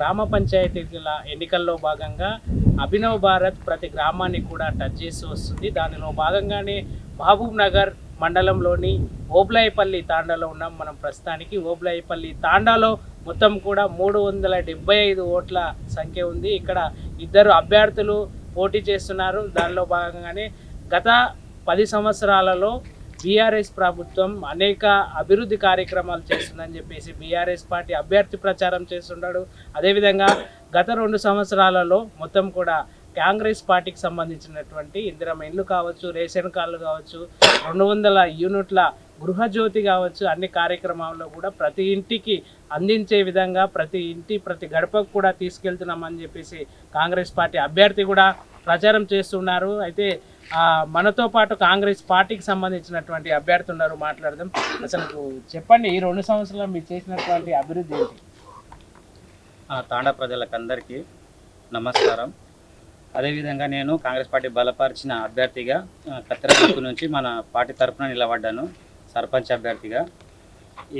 గ్రామ పంచాయతీల ఎన్నికల్లో భాగంగా అభినవ్ భారత్ ప్రతి గ్రామాన్ని కూడా టచ్ చేసి వస్తుంది. దానిలో భాగంగానే మహబూబ్ నగర్ మండలంలోని ఓబ్లాయిపల్లి తాండాలో ఉన్నాం మనం ప్రస్తుతానికి. ఓబ్లాయిపల్లి తాండాలో మొత్తం కూడా మూడు వందల డెబ్బై ఐదు ఓట్ల సంఖ్య ఉంది. ఇక్కడ ఇద్దరు అభ్యర్థులు పోటీ చేస్తున్నారు. దానిలో భాగంగానే గత పది సంవత్సరాలలో బీఆర్ఎస్ ప్రభుత్వం అనేక అభివృద్ధి కార్యక్రమాలు చేస్తుందని చెప్పేసి బీఆర్ఎస్ పార్టీ అభ్యర్థి ప్రచారం చేస్తున్నాడు అదేవిధంగా గత రెండు సంవత్సరాలలో మొత్తం కూడా కాంగ్రెస్ పార్టీకి సంబంధించినటువంటి ఇందిరమ్మ ఇండ్లు కావచ్చు రేషన్ కార్డులు కావచ్చు రెండు వందల యూనిట్ల గృహజ్యోతి కావచ్చు అన్ని కార్యక్రమాల్లో కూడా ప్రతి ఇంటికి అందించే విధంగా ప్రతి ఇంటి ప్రతి గడపకు కూడా తీసుకెళ్తున్నామని చెప్పేసి కాంగ్రెస్ పార్టీ అభ్యర్థి కూడా ప్రచారం చేస్తున్నారు. అయితే మనతో పాటు కాంగ్రెస్ పార్టీకి సంబంధించినటువంటి అభ్యర్థి ఉన్నారు మాట్లాడదాం. అసలు చెప్పండి ఈ రెండు సంవత్సరాలు మీరు చేసినటువంటి అభివృద్ధి ఏంటి? తాండా ప్రజలకందరికీ నమస్కారం. అదేవిధంగా నేను కాంగ్రెస్ పార్టీ బలపరిచిన అభ్యర్థిగా కత్తెరపు నుంచి మన పార్టీ తరఫున నిలబడ్డాను సర్పంచ్ అభ్యర్థిగా.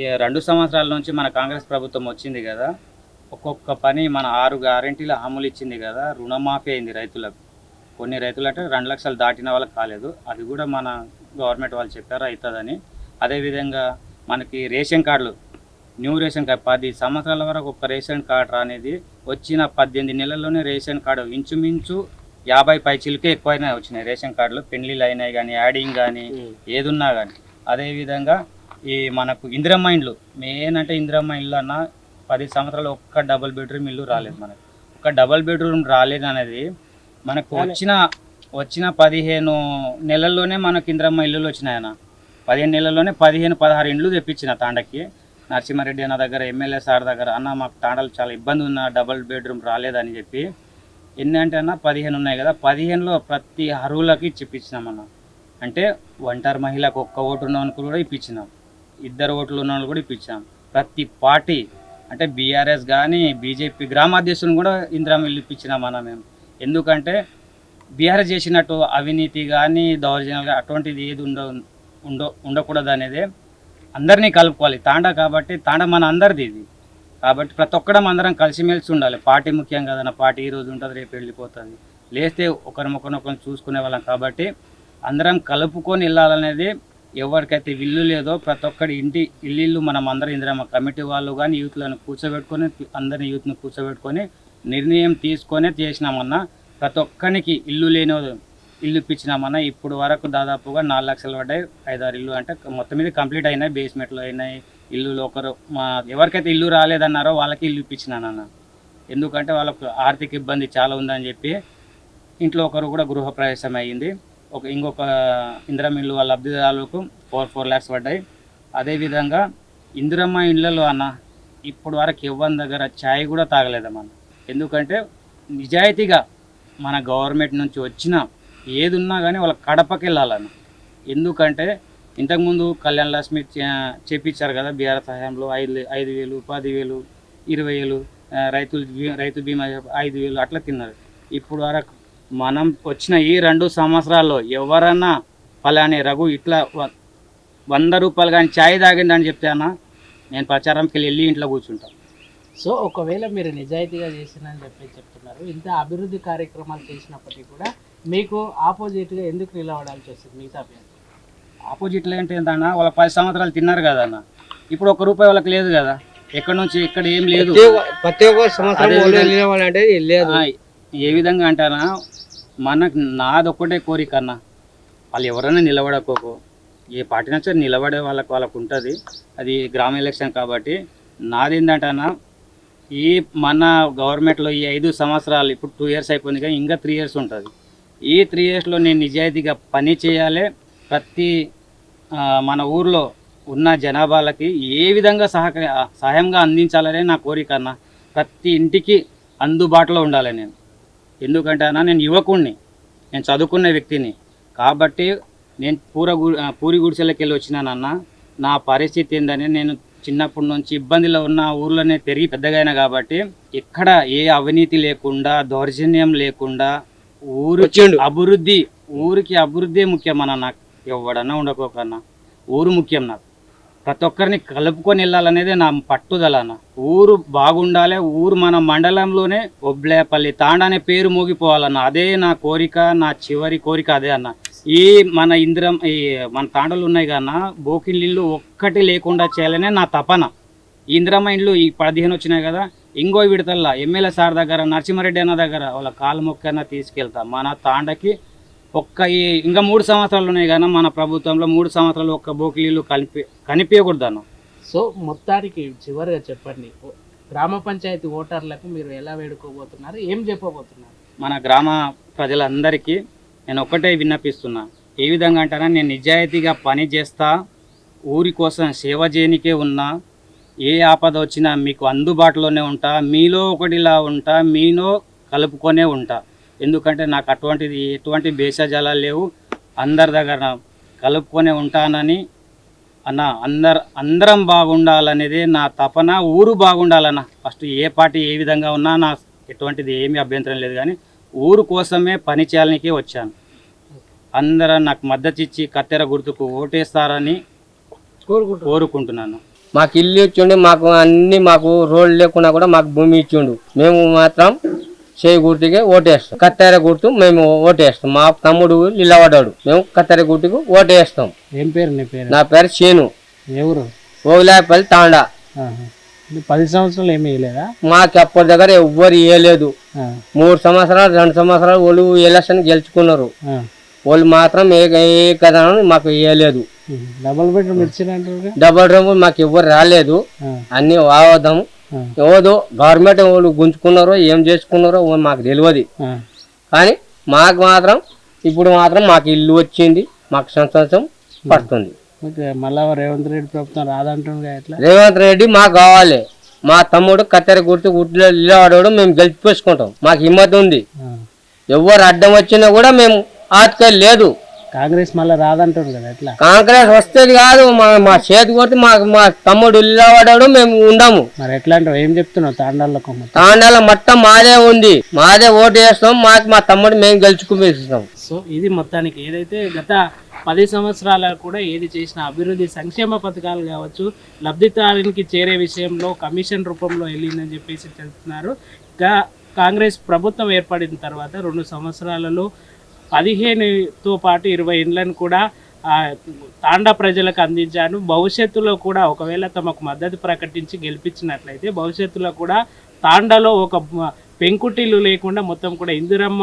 ఈ రెండు సంవత్సరాల నుంచి మన కాంగ్రెస్ ప్రభుత్వం వచ్చింది కదా ఒక్కొక్క పని మన ఆరు గ్యారెంటీల హామీలు ఇచ్చింది కదా రుణమాఫీ అయింది రైతులకు. కొన్ని రైతులు అంటే రెండు లక్షలు దాటిన వాళ్ళకి కాలేదు. అది కూడా మన గవర్నమెంట్ వాళ్ళు చెప్పారు అవుతుందని అదేవిధంగా మనకి రేషన్ కార్డులు న్యూ రేషన్ కార్డు పది సంవత్సరాల వరకు ఒక రేషన్ కార్డు రానేది వచ్చిన పద్దెనిమిది నెలల్లోనే రేషన్ కార్డు ఇంచుమించు యాభై పైచీలకే ఎక్కువైనా వచ్చినాయి రేషన్ కార్డులు. పెళ్ళిళ్ళు అయినాయి కానీ యాడింగ్ కానీ ఏదున్నా కానీ అదేవిధంగా ఈ మనకు ఇందిరమ్మ ఇండ్లు మెయిన్ అంటే ఇందిరమ్మ ఇల్లు అన్న పది సంవత్సరాలు ఒక్క డబుల్ బెడ్రూమ్ ఇల్లు రాలేదు మనకు. ఒక డబుల్ బెడ్రూమ్ రాలేదు అనేది మనకు వచ్చిన వచ్చిన పదిహేను నెలల్లోనే మనకు ఇందిరమ్మ ఇల్లులు వచ్చినాయన్న. పదిహేను నెలల్లోనే పదిహేను పదహారు ఇండ్లు తెప్పించిన తాండకి. నరసింహారెడ్డి అన్న దగ్గర ఎమ్మెల్యే సార్ దగ్గర అన్న మాకు తాండలు చాలా ఇబ్బంది ఉన్న డబుల్ బెడ్రూమ్ రాలేదని చెప్పి ఎన్ని అంటే అన్న పదిహేను ఉన్నాయి కదా పదిహేనులో ప్రతి అరువులకి ఇప్పించినామన్న అంటే ఒంటరి మహిళకు ఒక్క ఓటు ఉన్న కూడా ఇప్పించినాం. ఇద్దరు ఓట్లు ఉన్న వాళ్ళు కూడా ఇప్పించాం. ప్రతి పార్టీ అంటే బీఆర్ఎస్ కానీ బీజేపీ గ్రామాధ్యక్షులను కూడా ఇందిరామ ఇల్లు ఇప్పించినాం అన్న మేము. ఎందుకంటే బీహార్ చేసినట్టు అవినీతి కానీ దౌర్జన్యాలు కానీ అటువంటిది ఏది ఉండ ఉండ ఉండకూడదు అనేది అందరినీ కలుపుకోవాలి. తాండా కాబట్టి తాండా మన అందరిది ఇది. కాబట్టి ప్రతి ఒక్కడం అందరం కలిసిమెలిసి ఉండాలి. పార్టీ ముఖ్యం కదన్న పార్టీ ఈ రోజు ఉంటుంది రేపు వెళ్ళిపోతుంది. లేస్తే ఒకరినొకరినొకరు చూసుకునే వాళ్ళం కాబట్టి అందరం కలుపుకొని వెళ్ళాలనేది ఎవరికైతే ఇల్లు లేదో ప్రతి ఒక్కరి ఇంటి ఇల్లు మనం అందరం ఇందిరమ్మ కమిటీ వాళ్ళు కానీ యూత్లను కూర్చోబెట్టుకొని అందరిని యూత్ని కూర్చోబెట్టుకొని నిర్ణయం తీసుకొనే చేసినామన్నా ప్రతి ఒక్కరికి ఇల్లు లేని ఇల్లు ఇప్పించినామన్నా ఇప్పుడు వరకు దాదాపుగా నాలుగు లక్షలు పడ్డాయి ఐదారు ఇల్లు అంటే మొత్తం మీద కంప్లీట్ అయినాయి బేస్మెంట్లో అయినాయి ఇల్లులు ఒకరు మా ఎవరికైతే ఇల్లు రాలేదన్నారో వాళ్ళకి ఇల్లు ఇప్పించినానన్న. ఎందుకంటే వాళ్ళకు ఆర్థిక ఇబ్బంది చాలా ఉందని చెప్పి ఇంట్లో ఒకరు కూడా గృహప్రవేశం అయ్యింది. ఒక ఇంకొక ఇందిరమ్మ ఇల్లు వాళ్ళ లబ్ధిదారులకు ఫోర్ ఫోర్ ల్యాక్స్ పడ్డాయి. అదేవిధంగా ఇందిరమ్మ ఇళ్ళలో అన్న ఇప్పుడు వరకు ఇవ్వని దగ్గర ఛాయ్ కూడా తాగలేదమ్మా. ఎందుకంటే నిజాయితీగా మన గవర్నమెంట్ నుంచి వచ్చిన ఏది ఉన్నా కానీ వాళ్ళ కడపకి వెళ్ళాలని ఎందుకంటే ఇంతకుముందు కళ్యాణ్ లక్ష్మి చేపించారు కదా బీఆర్ సహాయంలో ఐదు ఐదు వేలు పది వేలు ఇరవై వేలు రైతులు రైతు బీమా ఐదు వేలు అట్లా తిన్నారు. ఇప్పుడు వరకు మనం వచ్చిన ఈ రెండు సంవత్సరాల్లో ఎవరన్నా పలాని రఘు ఇట్లా వ- వంద రూపాయలు కానీ ఛాయ్ తాగిందని చెప్తే అన్న నేను ప్రచారంకి వెళ్ళి ఇంట్లో కూర్చుంటాను సో ఒకవేళ మీరు నిజాయితీగా చేసినని చెప్పి చెప్తున్నారు ఇంత అభివృద్ధి కార్యక్రమాలు చేసినప్పటికీ కూడా మీకు ఆపోజిట్గా ఎందుకు నిలబడాల్సి వస్తుంది? మిగతా ఆపోజిట్లో ఏంటి ఏంటన్నా వాళ్ళ పది సంవత్సరాలు తిన్నారు కదా అన్న. ఇప్పుడు ఒక్క రూపాయి వాళ్ళకి లేదు కదా. ఎక్కడి నుంచి ఇక్కడ ఏం లేదు. ప్రతి ఒక్క- సంవత్సరం అంటే లేదు. ఏ విధంగా అంటారా మనకు నాది ఒక్కటే కోరిక అన్న. వాళ్ళు ఎవరైనా నిలబడకోకో. ఏ పార్టీ నచ్చో నిలబడే వాళ్ళకి వాళ్ళకు ఉంటుంది. అది గ్రామ ఎలక్షన్ కాబట్టి నాది ఏంటంటన్నా ఈ మన గవర్నమెంట్లో ఈ ఐదు సంవత్సరాలు ఇప్పుడు టూ ఇయర్స్ అయిపోయింది కానీ ఇంకా త్రీ ఇయర్స్ ఉంటుంది. ఈ త్రీ ఇయర్స్లో నేను నిజాయితీగా పని చేయాలి ప్రతి మన ఊర్లో ఉన్న జనాభాలకి ఏ విధంగా సహక సహాయంగా అందించాలనే నా కోరిక అన్న. ప్రతి ఇంటికి అందుబాటులో ఉండాలి నేను. ఎందుకంటే అన్న నేను యువకుణ్ణి నేను చదువుకున్న వ్యక్తిని. కాబట్టి నేను పూర గు పూరి గుడిసెలకి వెళ్ళి వచ్చినానన్న. నా పరిస్థితి ఏందని నేను చిన్నప్పటి నుంచి ఇబ్బందిలో ఉన్న ఊర్లోనే పెరిగి పెద్దగైనా కాబట్టి ఎక్కడ ఏ అవినీతి లేకుండా దౌర్జన్యం లేకుండా ఊరు అభివృద్ధి ఊరికి అభివృద్ధి ముఖ్యం అన్న నాకు ఎవడన్నా ఉండకోకన్నా. ఊరు ముఖ్యం నాకు. ప్రతి ఒక్కరిని కలుపుకొని వెళ్ళాలనేది నా పట్టుదల అన్న. ఊరు బాగుండాలి ఊరు మన మండలంలోనే ఒబ్లేపల్లి తాండా అనే పేరు మోగిపోవాలన్న. అదే నా కోరిక నా చివరి కోరిక అదే అన్న. ఈ మన ఇంద్రం ఈ మన తాండలు ఉన్నాయి కన్నా బోకిల్ ఇల్లు ఒక్కటి లేకుండా చేయాలనే నా తపన. ఇందిరమ్మ ఇండ్లు ఈ పదిహేను వచ్చినాయి కదా ఇంకో విడతల్లా ఎమ్మెల్యే సార్ దగ్గర నరసింహారెడ్డి అన్న దగ్గర వాళ్ళ కాలు మొక్కన తీసుకెళ్తా. మన తాండకి ఒక్క ఈ ఇంకా మూడు సంవత్సరాలు ఉన్నాయి కానీ మన ప్రభుత్వంలో మూడు సంవత్సరాలు ఒక్క బోకిలీలు కలిపి కనిపించకూడదు అన్న. సో మొత్తానికి చివరిగా చెప్పండి. గ్రామ పంచాయతీ ఓటర్లకు మీరు ఎలా వేడుకోబోతున్నారు? ఏం చెప్పబోతున్నారు? మన గ్రామ ప్రజలందరికీ నేను ఒక్కటే విన్నపిస్తున్నా. ఏ విధంగా అంటారా? నేను నిజాయితీగా పని చేస్తా ఊరి కోసం సేవ చేయనికే ఉన్నా ఏ ఆపద వచ్చినా మీకు అందుబాటులోనే ఉంటా మీలో ఒకటిలా ఉంటా మీలో కలుపుకొనే ఉంటా. ఎందుకంటే నాకు అటువంటిది ఎటువంటి భేషజాలాలు లేవు. అందరి దగ్గర కలుపుకొనే ఉంటానని అన్న అందరు అందరం బాగుండాలనేది నా తపన. ఊరు బాగుండాలన్న. ఫస్ట్ ఏ పార్టీ ఏ విధంగా ఉన్నా నా ఎటువంటిది ఏమీ అభ్యంతరం లేదు కానీ ఊరు కోసమే పని చేయాలనికే వచ్చాను. అందరూ నాకు మద్దతు ఇచ్చి కత్తెర గుర్తుకు ఓటేస్తారని కోరుకుంటున్నాను. మాకు ఇల్లు ఇచ్చిండు మాకు అన్ని మాకు రోడ్లు లేకున్నా కూడా మాకు భూమి ఇచ్చిండు. మేము మాత్రం చేయి గుర్తుకే ఓటేస్తాం. కత్తెర గుర్తు మేము ఓటేస్తాం. మా తమ్ముడు నిలబడ్డాడు. మేము కత్తెర గుర్తుకు ఓటేస్తాం. ఏం పేరు నీ పేరు? నా పేరు శేను ఎవరు ఓవిలాయపల్లి తాండా. పది సంవత్సరాలు ఏమీ వేయలేదా మాకు అప్పటి దగ్గర ఎవ్వరు ఇవ్వలేదు మూడు సంవత్సరాలు రెండు సంవత్సరాలు వాళ్ళు ఎలక్షన్ గెలుచుకున్నారు. వాళ్ళు మాత్రం ఏ ఏ మాకు ఇవ్వలేదు డబుల్ బెడ్రూమ్ ఇచ్చినట్టు డబల్ రూమ్ మాకు ఎవ్వరు రాలేదు. అన్ని వావదాము ఏదో గవర్నమెంట్ వాళ్ళు గుంజుకున్నారో ఏం చేసుకున్నారో మాకు తెలియదు. కానీ మాకు మాత్రం ఇప్పుడు మాత్రం మాకు ఇల్లు వచ్చింది మాకు సంతోషం పడుతుంది. మళ్ళా రేవంత్ రెడ్డి ప్రభుత్వం రాదంటుండగా రేవంత్ రెడ్డి మాకు కావాలి. మా తమ్ముడు కత్తెర గుర్తు గుడ్లో నిలబడాడు మేము గెలిచిపోసుకుంటాం మాకు హిమ్మత్ ఉంది. ఎవరు అడ్డం వచ్చినా కూడా మేము ఆతకలు లేదు. కాంగ్రెస్ మళ్ళీ రాదంటుంది కదా ఎట్లా? కాంగ్రెస్ వస్తేది కాదు మా మా చేతి కొట్టి మాకు మా తమ్ముడు నిలబడాడు మేము ఉండము. మరి ఎట్లా అంటావు ఏం చెప్తున్నావు తాండాలకు తాండాల మొత్తం మాదే ఉంది. మాదే ఓటు వేస్తాం మాకు మా తమ్ముడు మేము గెలుచుకునేస్తాం సో ఇది మొత్తానికి ఏదైతే గత పది సంవత్సరాల కూడా ఏది చేసిన అభివృద్ధి సంక్షేమ పథకాలు కావచ్చు లబ్ధిదారునికి చేరే విషయంలో కమిషన్ రూపంలో వెళ్ళిందని చెప్పేసి చెప్తున్నారు. ఇంకా కాంగ్రెస్ ప్రభుత్వం ఏర్పడిన తర్వాత రెండు సంవత్సరాలలో పదిహేనుతో పాటు ఇరవై ఇండ్లను కూడా తాండా ప్రజలకు అందించాను. భవిష్యత్తులో కూడా ఒకవేళ తమకు మద్దతు ప్రకటించి గెలిపించినట్లయితే భవిష్యత్తులో కూడా తాండాలో ఒక పెంకుటిల్లు లేకుండా మొత్తం కూడా ఇందిరమ్మ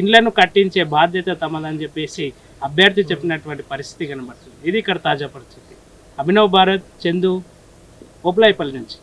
ఇండ్లను కట్టించే బాధ్యత తమదని చెప్పేసి అభ్యర్థి చెప్పినటువంటి పరిస్థితి కనబడుతుంది. ఇది ఇక్కడ తాజా పరిస్థితి. అభినవ్ భారత్ చందు ఓప్లాయిపల్లి నుంచి.